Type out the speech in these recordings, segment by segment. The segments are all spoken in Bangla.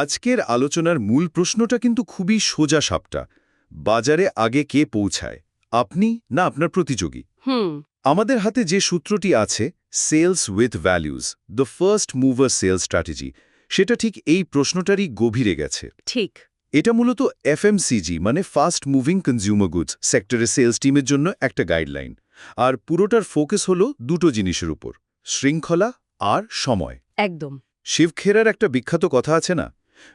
আজকের আলোচনার মূল প্রশ্নটা কিন্তু খুবই সোজা সাপটা। বাজারে আগে কে পৌঁছায়? আপনি না আপনার প্রতিযোগী? আমাদের হাতে যে সূত্রটি আছে sales with values the first mover sales strategy সেটা ঠিক এই প্রশ্নটারই গভীরে গেছে। ঠিক। এটা মূলত এফএমসিজি মানে ফাস্ট মুভিং কনজিউমার গুডস সেক্টরে সেলস টিমের জন্য একটা গাইডলাইন। আর পুরোটার ফোকাস হলো দুটো জিনিসের উপর শৃঙ্খলা আর সময়। একদম। শিবখেরার একটা বিখ্যাত কথা আছে না?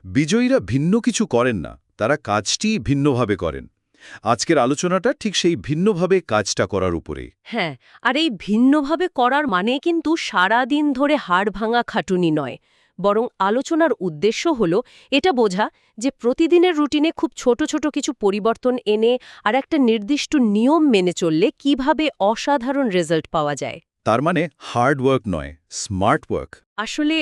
বিজয়ীরা ভিন্ন কিছু করেন না তারা কাজটি ভিন্নভাবে করেন। আজকের আলোচনাটা ঠিক সেই ভিন্নভাবে কাজটা করার উপরে। হ্যাঁ আর এই ভিন্নভাবে করার মানে কিন্তু সারা দিন ধরে হাড় ভাঙা খাটুনি নয়। বরং আলোচনার উদ্দেশ্য হল এটা বোঝা যে প্রতিদিনের রুটিনে খুব ছোট ছোট কিছু পরিবর্তন এনে আর একটা নির্দিষ্ট নিয়ম মেনে চললে কীভাবে অসাধারণ রেজাল্ট পাওয়া যায়। তার মানে হার্ড ওয়ার্ক নয় স্মার্ট ওয়ার্ক। আসলে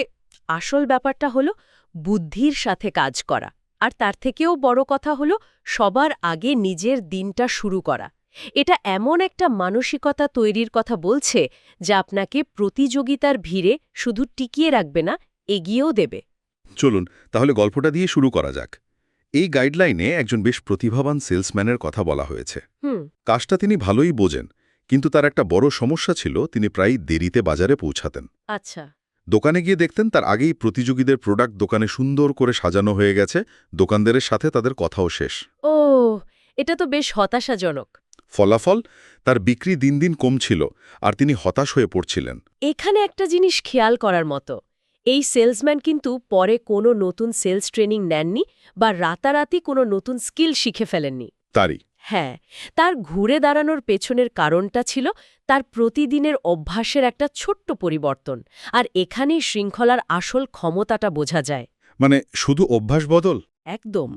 আসল ব্যাপারটা হলো বুদ্ধির সাথে কাজ করা। আর তার থেকেও বড় কথা হলো সবার আগে নিজের দিনটা শুরু করা। এটা এমন একটা মানসিকতা তৈরির কথা বলছে যা আপনাকে প্রতিযোগিতার ভিড়ে শুধু টিকিয়ে রাখবে না এগিয়েও দেবে। চলুন তাহলে গল্পটা দিয়ে শুরু করা যাক। এই গাইডলাইনে একজন বেশ প্রতিভাবান সেলসম্যানের কথা বলা হয়েছে। হুম। কাজটা তিনি ভালোই বোঝেন কিন্তু তার একটা বড় সমস্যা ছিল তিনি প্রায় দেরিতে বাজারে পৌঁছাতেন। আচ্ছা। দোকানে গিয়ে দেখতেন তার আগেই প্রতিযোগীদের প্রোডাক্ট দোকানে সুন্দর করে সাজানো হয়ে গেছে দোকানদারের সাথে তাদের কথাও শেষ। ও এটা তো বেশ হতাশাজনক। ফলাফল তার বিক্রি দিন দিন কমছিল আর তিনি হতাশ হয়ে পড়ছিলেন। এখানে একটা জিনিস খেয়াল করার মতো এই সেলসম্যান কিন্তু পরে কোনো নতুন সেলস ট্রেনিং নেননি বা রাতারাতি কোনো নতুন স্কিল শিখে ফেলেননি। তারই। হ্যাঁ তার ঘুরে দাঁড়ানোর পেছনের কারণটা ছিল তার প্রতিদিনের অভ্যাসের একটা ছোট্ট পরিবর্তন আর এখানেই শৃঙ্খলার আসল ক্ষমতাটা বোঝা যায়। মানে শুধু অভ্যাস বদল? একদম।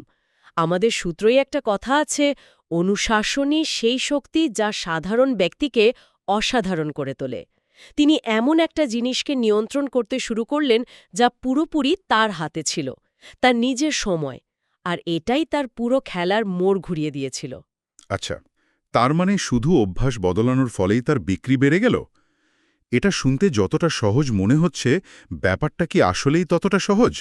আমাদের সূত্রই একটা কথা আছে অনুশাসনই সেই শক্তি যা সাধারণ ব্যক্তিকে অসাধারণ করে তোলে। তিনি এমন একটা জিনিসকে নিয়ন্ত্রণ করতে শুরু করলেন যা পুরোপুরি তার হাতে ছিল তার নিজের সময় আর এটাই তার পুরো খেলার মোড় ঘুরিয়ে দিয়েছিল। আচ্ছা তার মানে শুধু অভ্যাস বদলানোর ফলেই তার বিক্রি বেড়ে গেল? এটা শুনতে যতটা সহজ মনে হচ্ছে, ব্যাপারটা কি আসলেই ততটা সহজ?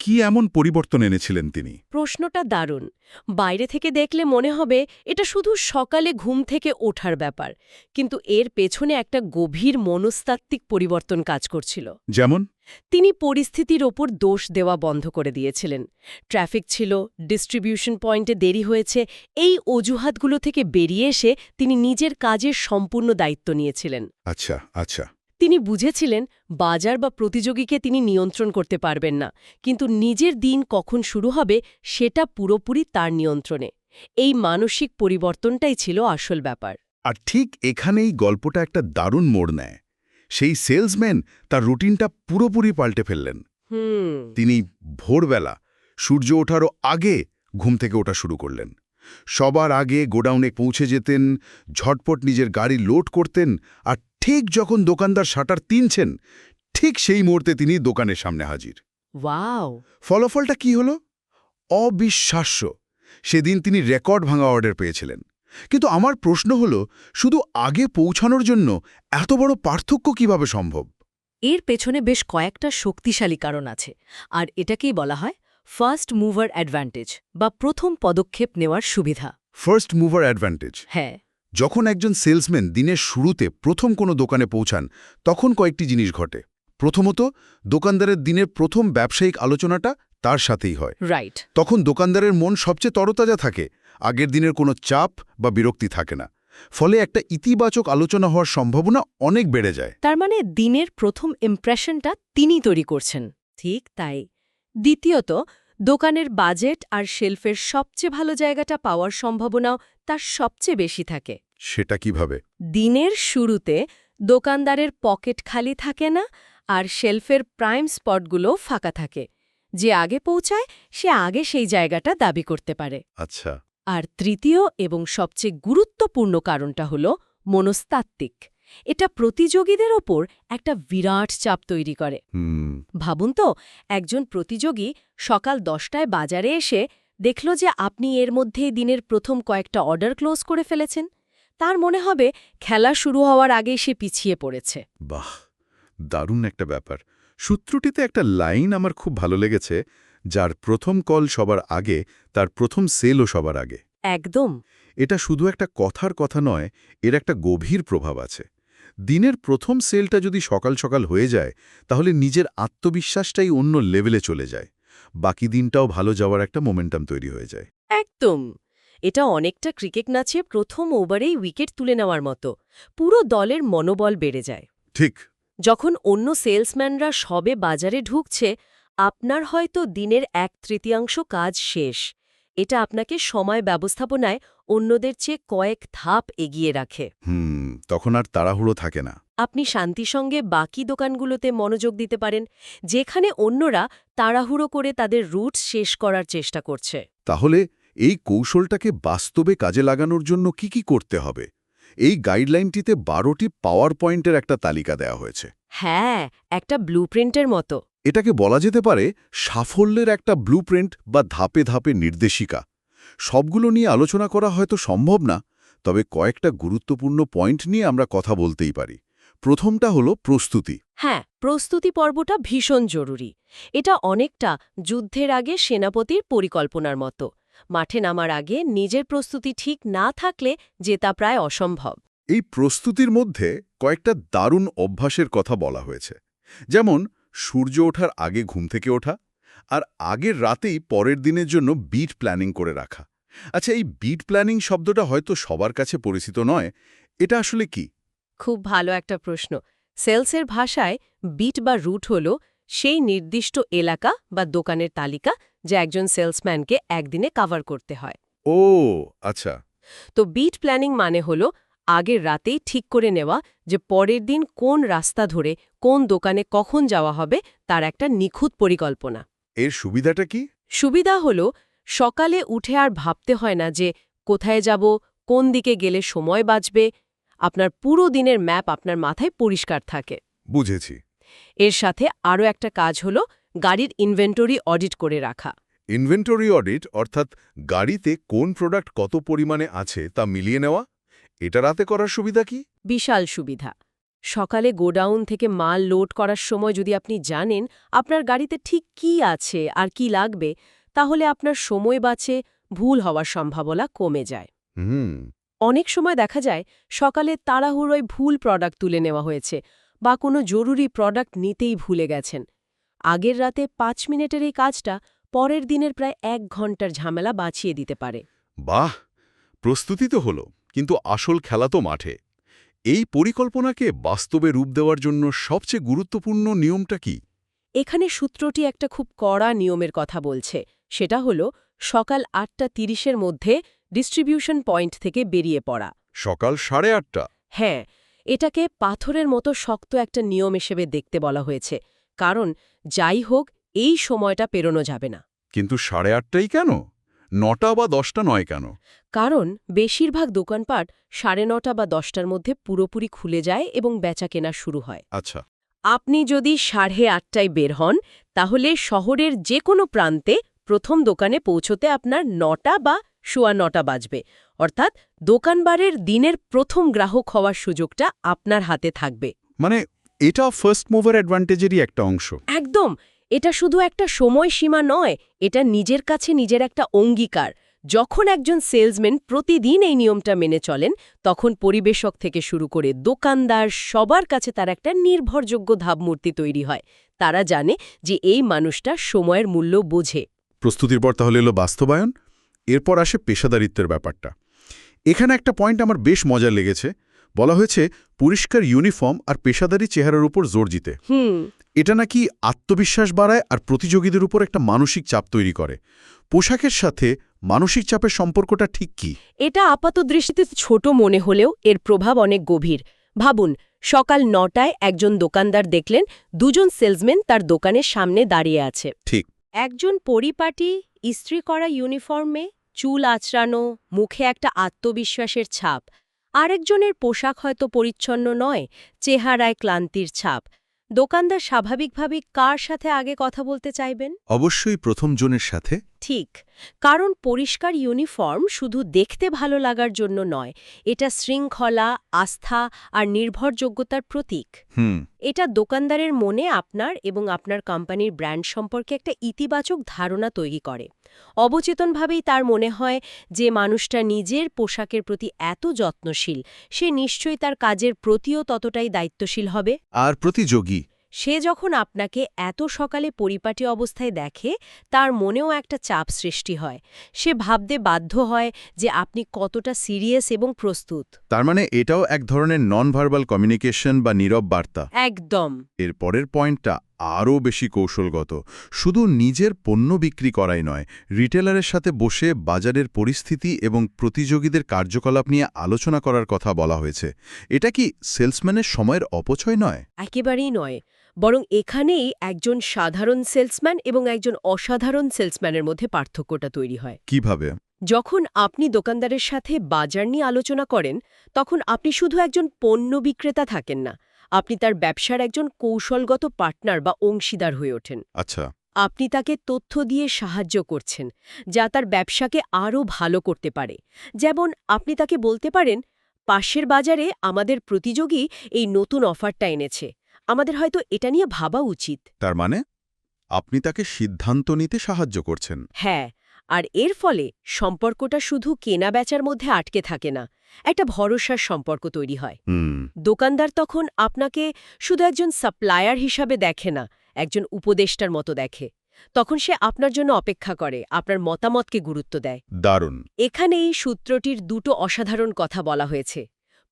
কি এমন পরিবর্তন এনেছিলেন তিনি? প্রশ্নটা দারুণ। বাইরে থেকে দেখলে মনে হবে এটা শুধু সকালে ঘুম থেকে ওঠার ব্যাপার কিন্তু এর পেছনে একটা গভীর মনস্তাত্ত্বিক পরিবর্তন কাজ করছিল। যেমন? তিনি পরিস্থিতির ওপর দোষ দেওয়া বন্ধ করে দিয়েছিলেন। ট্রাফিক ছিল ডিস্ট্রিবিউশন পয়েন্টে দেরি হয়েছে এই অজুহাতগুলো থেকে বেরিয়ে এসে তিনি নিজের কাজের সম্পূর্ণ দায়িত্ব নিয়েছিলেন। আচ্ছা আচ্ছা। তিনি বুঝেছিলেন বাজার বা প্রতিযোগীকে তিনি নিয়ন্ত্রণ করতে পারবেন না। কিন্তু নিজের দিন কখন শুরু হবে সেটা পুরোপুরি তার নিয়ন্ত্রণে। এই মানসিক পরিবর্তনটাই ছিল আসল ব্যাপার। আর ঠিক এখানেই গল্পটা একটা দারুণ মোড় নেয়। সেই সেলসম্যান তার রুটিনটা পুরোপুরি পাল্টে ফেললেন। হুম। তিনি ভোরবেলা সূর্য ওঠারও আগে ঘুম থেকে ওঠা শুরু করলেন। সবার আগে গোডাউনে পৌঁছে যেতেন ঝটপট নিজের গাড়ি লোড করতেন আর ঠিক যখন দোকানদার শাটার তিনছেন ঠিক সেই মুহূর্তে তিনি দোকানের সামনে হাজির। ওয়াও! ফলাফলটা কি হল? অবিশ্বাস্য। সেদিন তিনি রেকর্ড ভাঙা অর্ডার পেয়েছিলেন। কিন্তু আমার প্রশ্ন হল শুধু আগে পৌঁছানোর জন্য এত বড় পার্থক্য কীভাবে সম্ভব? এর পেছনে বেশ কয়েকটা শক্তিশালী কারণ আছে আর এটাকেই বলা হয় ফার্স্ট মুভার অ্যাডভান্টেজ বা প্রথম পদক্ষেপ নেওয়ার সুবিধা। ফার্স্ট মুভার অ্যাডভান্টেজ হ্যাঁ। যখন একজন সেলসম্যান দিনের শুরুতে প্রথম কোনো দোকানে পৌঁছান তখন কয়েকটি জিনিস ঘটে। প্রথমত দোকানদারের দিনের প্রথম ব্যবসায়িক আলোচনাটা তার সাথেই হয়। রাইট তখন দোকানদারের মন সবচেয়ে তরতাজা থাকে আগের দিনের কোনো চাপ বা বিরক্তি থাকে না। ফলে একটা ইতিবাচক আলোচনা হওয়ার সম্ভাবনা অনেক বেড়ে যায়। তার মানে দিনের প্রথম ইমপ্রেশনটা তিনি তৈরি করছেন। ঠিক তাই। দ্বিতীয়ত দোকানের বাজেট আর শেলফের সবচেয়ে ভালো জায়গাটা পাওয়ার সম্ভাবনাও তার সবচেয়ে বেশি থাকে। সেটা কীভাবে? দিনের শুরুতে দোকানদারের পকেট খালি থাকে না আর শেলফের প্রাইম স্পটগুলো ফাঁকা থাকে। যে আগে পৌঁছায় সে আগে সেই জায়গাটা দাবি করতে পারে। আচ্ছা। আর তৃতীয় এবং সবচেয়ে গুরুত্বপূর্ণ কারণটা হল মনস্তাত্ত্বিক। এটা প্রতিযোগীদের ওপর একটা বিরাট চাপ তৈরি করে। ভাবুন তো একজন প্রতিযোগী সকাল দশটায় বাজারে এসে দেখল যে আপনি এর মধ্যেই দিনের প্রথম কয়েকটা অর্ডার ক্লোজ করে ফেলেছেন। তার মনে হবে খেলা শুরু হওয়ার আগেই সে পিছিয়ে পড়েছে। বাহ! দারুণ একটা ব্যাপার। সূত্রটিতে একটা লাইন আমার খুব ভালো লেগেছে যার প্রথম কল সবার আগে তার প্রথম সেলও সবার আগে। একদম। এটা শুধু একটা কথার কথা নয় এর একটা গভীর প্রভাব আছে। দিনের প্রথম সেলটা যদি সকাল সকাল হয়ে যায় তাহলে নিজের আত্মবিশ্বাসটাই অন্য লেভেলে চলে যায়। বাকি দিনটাও ভালো যাওয়ার একটা মোমেন্টাম তৈরি হয়ে যায়। একদম। এটা অনেকটা ক্রিকেট নাচে প্রথম ওভারেই উইকেট তুলে নেওয়ার মতো। পুরো দলের মনোবল বেড়ে যায়। ঠিক। যখন অন্য সেলসম্যানরা সবে বাজারে ঢুকছে আপনার হয়তো দিনের এক তৃতীয়াংশ কাজ শেষ। এটা আপনাকে সময় ব্যবস্থাপনায় অন্যদের চেয়ে কয়েক ধাপ এগিয়ে রাখে। হুম তখন আর তাড়াহুড়ো থাকে না। আপনি শান্তি সঙ্গে বাকি দোকানগুলোতে মনোযোগ দিতে পারেন যেখানে অন্যরা তাড়াহুড়ো করে তাদের রুট শেষ করার চেষ্টা করছে। তাহলে এই কৌশলটাকে বাস্তবে কাজে লাগানোর জন্য কি কি করতে হবে? এই গাইডলাইনটিতে বারোটি পাওয়ার পয়েন্টের একটা তালিকা দেওয়া হয়েছে। হ্যাঁ একটা ব্লুপ্রিন্টের মতো। এটাকে বলা যেতে পারে সাফল্যের একটা ব্লুপ্রিন্ট বা ধাপে ধাপে নির্দেশিকা। সবগুলো নিয়ে আলোচনা করা হয়তো সম্ভব না তবে কয়েকটা গুরুত্বপূর্ণ পয়েন্ট নিয়ে আমরা কথা বলতেই পারি। প্রথমটা হলো প্রস্তুতি। হ্যাঁ প্রস্তুতি পর্বটা ভীষণ জরুরি। এটা অনেকটা যুদ্ধের আগে সেনাপতির পরিকল্পনার মতো। মাঠে নামার আগে নিজের প্রস্তুতি ঠিক না থাকলে জেতা প্রায় অসম্ভব। এই প্রস্তুতির মধ্যে কয়েকটা দারুণ অভ্যাসের কথা বলা হয়েছে। যেমন সূর্য ওঠার আগে ঘুম থেকে ওঠা আর আগের রাতেই পরের দিনের জন্য বিট প্ল্যানিং করে রাখা। আচ্ছা এই বিট প্ল্যানিং শব্দটা হয়তো সবার কাছে পরিচিত নয়। এটা আসলে কি? খুব ভালো একটা প্রশ্ন। সেলসের ভাষায় বিট বা রুট হল সেই নির্দিষ্ট এলাকা বা দোকানের তালিকা যা একজন সেলসম্যানকে একদিনে কভার করতে হয়। ও আচ্ছা। তো বিট প্ল্যানিং মানে হল আগের রাতেই ঠিক করে নেওয়া যে পরের দিন কোন রাস্তা ধরে কোন দোকানে কখন যাওয়া হবে তার একটা নিখুঁত পরিকল্পনা। এর সুবিধাটা কি? সুবিধা হল সকালে উঠে আর ভাবতে হয় না যে কোথায় যাব কোন দিকে গেলে সময় বাঁচবে আপনার পুরো দিনের ম্যাপ আপনার মাথায় পরিষ্কার থাকে। বুঝেছি। এর সাথে আরও একটা কাজ হল গাড়ির ইনভেন্টরি অডিট করে রাখা। ইনভেন্টরি অডিট অর্থাৎ গাড়িতে কোন প্রোডাক্ট কত পরিমাণে আছে তা মিলিয়ে নেওয়া এটা রাতে করার সুবিধা কি? বিশাল সুবিধা। সকালে গোডাউন থেকে মাল লোড করার সময় যদি আপনি জানেন আপনার গাড়িতে ঠিক কি আছে আর কি লাগবে তাহলে আপনার সময় বাঁচে ভুল হওয়ার সম্ভাবনা কমে যায়। হুম। অনেক সময় দেখা যায় সকালে তাড়াহুড়োয় ভুল প্রোডাক্ট তুলে নেওয়া হয়েছে বা কোনো জরুরি প্রোডাক্ট নিতেই ভুলে গেছেন। আগের রাতে পাঁচ মিনিটের এই কাজটা পরের দিনের প্রায় এক ঘণ্টার ঝামেলা বাঁচিয়ে দিতে পারে। বাহ! প্রস্তুতি তো হলো কিন্তু আসল খেলা তো মাঠে। এই পরিকল্পনাকে বাস্তবে রূপ দেওয়ার জন্য সবচেয়ে গুরুত্বপূর্ণ নিয়মটা কি? এখানে সূত্রটি একটা খুব কড়া নিয়মের কথা বলছে। সেটা হল সকাল আটটা তিরিশের মধ্যে ডিস্ট্রিবিউশন পয়েন্ট থেকে বেরিয়ে পড়া। সকাল সাড়ে আটটা? হ্যাঁ এটাকে পাথরের মতো শক্ত একটা নিয়ম হিসেবে দেখতে বলা হয়েছে কারণ যাই হোক এই সময়টা পেরোনো যাবে না। কিন্তু সাড়ে আটটাই কেন? নটা বা দশটা নয় কেন? কারণ বেশিরভাগ দোকানপাট সাড়ে নটা বা দশটার মধ্যে পুরোপুরি খুলে যায় এবং বেচা কেনা শুরু হয়। আচ্ছা। আপনি যদি সাড়ে আটটায় বের হন তাহলে শহরের যে কোনো প্রান্তে প্রথম দোকানে পৌঁছতে আপনার নটা বা সোয়া নটা বাজবে। অর্থাৎ দোকানবারের দিনের প্রথম গ্রাহক হওয়ার সুযোগটা আপনার হাতে থাকবে। মানে এটা ফার্স্ট মুভার অ্যাডভান্টেজেরই একটা অংশ। একদম! এটা শুধু একটা সময়সীমা নয় এটা নিজের কাছে নিজের একটা অঙ্গীকার। যখন একজন সেলসম্যান প্রতিদিন এই নিয়মটা মেনে চলেন তখন পরিবেশক থেকে শুরু করে দোকানদার সবার কাছে তার একটা নির্ভরযোগ্য ভাবমূর্তি তৈরি হয়। তারা জানে যে এই মানুষটা সময়ের মূল্য বোঝে। প্রস্তুতির পর তাহলে এলো বাস্তবায়ন এরপর আসে পেশাদারিত্বের ব্যাপারটা। এখানে একটা পয়েন্ট আমার বেশ মজা লেগেছে। বলা হয়েছে পরিষ্কার ইউনিফর্ম আর পেশাদারি চেহারার উপর জোর দিতে হুম। এটা নাকি আত্মবিশ্বাস বাড়ায় আর প্রতিযোগীদের উপর একটা মানসিক চাপ তৈরি করে। পোশাকের সাথে মানসিক চাপের সম্পর্কটা ঠিক কি? এটা আপাত দৃষ্টিতে ছোট মনে হলেও এর প্রভাব অনেক গভীর। ভাবুন সকাল নটায় একজন দোকানদার দেখলেন দুজন সেলসম্যান তার দোকানের সামনে দাঁড়িয়ে আছে। ঠিক। একজন পরিপাটি, ইস্ত্রি করা ইউনিফর্মে চুল আঁচড়ানো, মুখে একটা আত্মবিশ্বাসের ছাপ। আরেকজনের পোশাক হয়তো পরিচ্ছন্ন নয়, চেহারায় ক্লান্তির ছাপ। দোকানদার স্বাভাবিকভাবেই কার সাথে আগে কথা বলতে চাইবেন? অবশ্যই প্রথম জনের সাথে। ঠিক। কারণ পরিষ্কার ইউনিফর্ম শুধু দেখতে ভালো লাগার জন্য নয় এটা শৃঙ্খলা আস্থা আর নির্ভরযোগ্যতার প্রতীক। হুম। এটা দোকানদারের মনে আপনার এবং আপনার কোম্পানির ব্র্যান্ড সম্পর্কে একটা ইতিবাচক ধারণা তৈরি করে। অবচেতনভাবেই তার মনে হয় যে মানুষটা নিজের পোশাকের প্রতি এত যত্নশীল সে নিশ্চয়ই তার কাজের প্রতিও ততটাই দায়িত্বশীল হবে। আর প্রতিযোগী। সে যখন আপনাকে এত সকালে পরিপাটি অবস্থায় দেখে তার মনেও একটা চাপ সৃষ্টি হয়। সে ভাবতে বাধ্য হয় যে আপনি কতটা সিরিয়াস এবং প্রস্তুত। তার মানে এটাও এক ধরনের নন ভার্বাল কমিউনিকেশন বা নীরব বার্তা। একদম। এর পরের পয়েন্টটা আরও বেশি কৌশলগত। শুধু নিজের পণ্য বিক্রি করাই নয় রিটেলারের সাথে বসে বাজারের পরিস্থিতি এবং প্রতিযোগীদের কার্যকলাপ নিয়ে আলোচনা করার কথা বলা হয়েছে। এটা কি সেলসম্যানের সময়ের অপচয় নয়? একেবারেই নয়। বরং এখানেই একজন সাধারণ সেলসম্যান এবং একজন অসাধারণ সেলসম্যানের মধ্যে পার্থক্যটা তৈরি হয়। কীভাবে? যখন আপনি দোকানদারের সাথে বাজার নিয়ে আলোচনা করেন তখন আপনি শুধু একজন পণ্য বিক্রেতা থাকেন না আপনি তার ব্যবসার একজন কৌশলগত পার্টনার বা অংশীদার হয়ে ওঠেন। আচ্ছা। আপনি তাকে তথ্য দিয়ে সাহায্য করছেন যা তার ব্যবসাকে আরও ভালো করতে পারে। যেমন আপনি তাকে বলতে পারেন পাশের বাজারে আমাদের প্রতিযোগী এই নতুন অফারটা এনেছে। আমাদের হয়তো এটা নিয়ে ভাবা উচিত। তার মানে আপনি তাকে সিদ্ধান্ত নিতে সাহায্য করছেন। হ্যাঁ আর এর ফলে সম্পর্কটা শুধু কেনা বেচার মধ্যে আটকে থাকে না একটা ভরসার সম্পর্ক তৈরি হয়। দোকানদার তখন আপনাকে শুধু একজন সাপ্লায়ার হিসাবে দেখে না একজন উপদেষ্টার মতো দেখে। তখন সে আপনার জন্য অপেক্ষা করে আপনার মতামতকে গুরুত্ব দেয়। দারুণ। এখানে এই সূত্রটির দুটো অসাধারণ কথা বলা হয়েছে।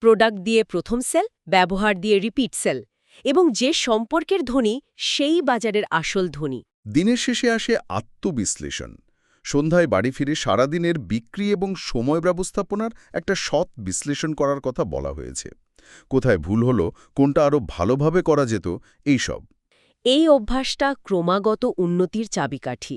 প্রোডাক্ট দিয়ে প্রথম সেল ব্যবহার দিয়ে রিপিট সেল এবং যে সম্পর্কের ধ্বনি সেই বাজারের আসল ধ্বনি। দিনের শেষে আসে আত্মবিশ্লেষণ। সন্ধ্যায় বাড়ি ফিরে সারাদিনের বিক্রি এবং সময় ব্যবস্থাপনার একটা সৎ বিশ্লেষণ করার কথা বলা হয়েছে। কোথায় ভুল হলো, কোনটা আরও ভালোভাবে করা যেত এইসব এই অভ্যাসটা ক্রমাগত উন্নতির চাবিকাঠি।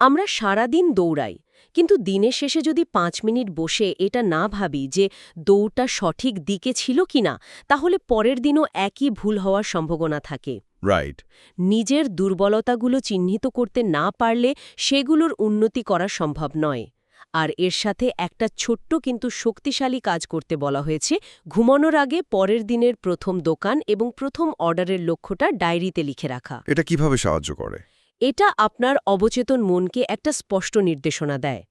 আমরা সারাদিন দৌড়াই, কিন্তু দিনের শেষে যদি পাঁচ মিনিট বসে এটা না ভাবি যে দৌড়টা সঠিক দিকে ছিল কিনা, তাহলে পরের দিনও একই ভুল হওয়ার সম্ভাবনা থাকে। রাইট নিজের দুর্বলতাগুলো চিহ্নিত করতে না পারলে সেগুলোর উন্নতি করা সম্ভব নয়। আর এর সাথে একটা ছোট্ট কিন্তু শক্তিশালী কাজ করতে বলা হয়েছে। ঘুমানোর আগে পরের দিনের প্রথম দোকান এবং প্রথম অর্ডারের লক্ষ্যটা ডায়েরিতে লিখে রাখা। এটা কীভাবে সাহায্য করে? এটা আপনার অবচেতন মনকে একটা স্পষ্ট নির্দেশনা দেয়।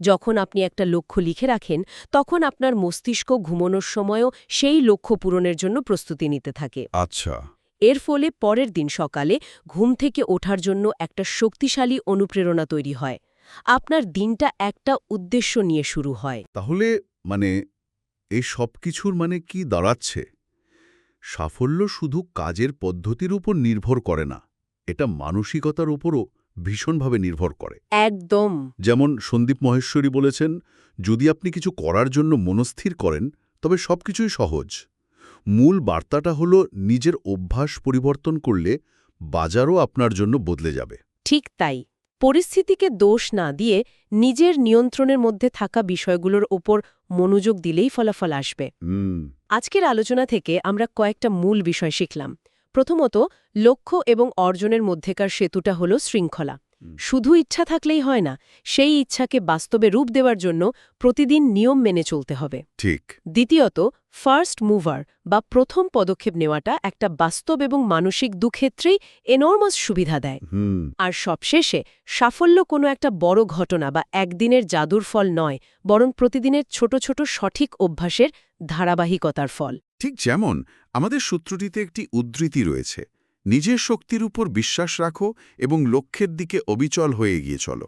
যখন আপনি একটা লক্ষ্য লিখে রাখেন তখন আপনার মস্তিষ্ক ঘুমানোর সময়ও সেই লক্ষ্য পূরণের জন্য প্রস্তুতি নিতে থাকে। আচ্ছা। এর ফলে পরের দিন সকালে ঘুম থেকে ওঠার জন্য একটা শক্তিশালী অনুপ্রেরণা তৈরি হয়। আপনার দিনটা একটা উদ্দেশ্য নিয়ে শুরু হয়। তাহলে মানে এই সব কিছুর মানে কি দাঁড়াচ্ছে? সাফল্য শুধু কাজের পদ্ধতির উপর নির্ভর করে না এটা মানসিকতার উপরও ভীষণভাবে নির্ভর করে। একদম। যেমন সন্দীপ মহেশ্বরী বলেছেন যদি আপনি কিছু করার জন্য মনস্থির করেন তবে সবকিছুই সহজ। মূল বার্তাটা হলো নিজের অভ্যাস পরিবর্তন করলে বাজারও আপনার জন্য বদলে যাবে। ঠিক তাই। পরিস্থিতিকে দোষ না দিয়ে নিজের নিয়ন্ত্রণের মধ্যে থাকা বিষয়গুলোর ওপর মনোযোগ দিলেই ফলাফল আসবে। আজকের আলোচনা থেকে আমরা কয়েকটা মূল বিষয় শিখলাম। প্রথমত লক্ষ্য এবং অর্জনের মধ্যেকার সেতুটা হল শৃঙ্খলা। শুধু ইচ্ছা থাকলেই হয় না সেই ইচ্ছাকে বাস্তবে রূপ দেওয়ার জন্য প্রতিদিন নিয়ম মেনে চলতে হবে। ঠিক। দ্বিতীয়ত ফার্স্ট মুভার বা প্রথম পদক্ষেপ নেওয়াটা একটা বাস্তব এবং মানসিক দুক্ষেত্রেই এনর্মাস সুবিধা দেয়। আর সবশেষে সাফল্য কোনো একটা বড় ঘটনা বা একদিনের জাদুর ফল নয় বরং প্রতিদিনের ছোট ছোট সঠিক অভ্যাসের ধারাবাহিকতার ফল। ঠিক যেমন আমাদের সূত্রটিতে একটি উদ্ধৃতি রয়েছে। নিজের শক্তির উপর বিশ্বাস রাখো এবং লক্ষ্যের দিকে অবিচল হয়ে গিয়ে চলো।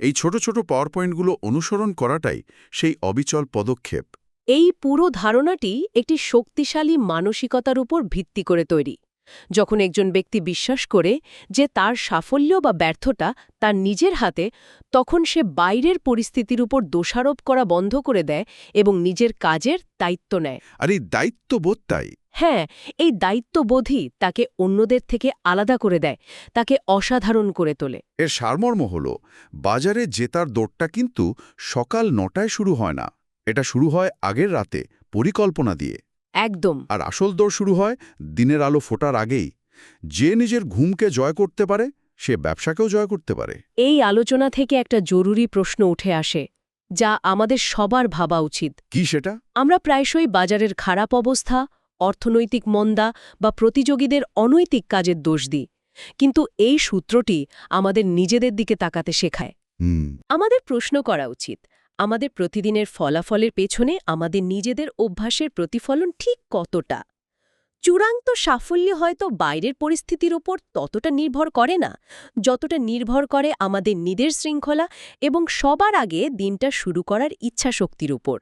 এই ছোট ছোট পাওয়ার পয়েন্টগুলো অনুসরণ করাটাই সেই অবিচল পদক্ষেপ। এই পুরো ধারণাটি একটি শক্তিশালী মানসিকতার উপর ভিত্তি করে তৈরি। যখন একজন ব্যক্তি বিশ্বাস করে যে তার সাফল্য বা ব্যর্থতা তার নিজের হাতে তখন সে বাইরের পরিস্থিতির উপর দোষারোপ করা বন্ধ করে দেয় এবং নিজের কাজের দায়িত্ব নেয়। আর এই দায়িত্ববোধটাই হ্যাঁ এই দায়িত্ববোধই তাকে অন্যদের থেকে আলাদা করে দেয় তাকে অসাধারণ করে তোলে। এর সারমর্ম হল বাজারে জেতার দৌড়টা কিন্তু সকাল নটায় শুরু হয় না। এটা শুরু হয় আগের রাতে পরিকল্পনা দিয়ে। একদম। আর আসল দৌড় শুরু হয় দিনের আলো ফোটার আগেই। যে নিজের ঘুমকে জয় করতে পারে সে ব্যবসাকেও জয় করতে পারে। এই আলোচনা থেকে একটা জরুরি প্রশ্ন উঠে আসে যা আমাদের সবার ভাবা উচিত। কি সেটা? আমরা প্রায়শই বাজারের খারাপ অবস্থা অর্থনৈতিক মন্দা বা প্রতিযোগীদের অনৈতিক কাজের দোষ দিই। কিন্তু এই সূত্রটি আমাদের নিজেদের দিকে তাকাতে শেখায়। আমাদের প্রশ্ন করা উচিত আমাদের প্রতিদিনের ফলাফলের পেছনে আমাদের নিজেদের অভ্যাসের প্রতিফলন ঠিক কতটা? চূড়ান্ত সাফল্য হয়তো বাইরের পরিস্থিতির ওপর ততটা নির্ভর করে না যতটা নির্ভর করে আমাদের নিজের শৃঙ্খলা এবং সবার আগে দিনটা শুরু করার ইচ্ছাশক্তির উপর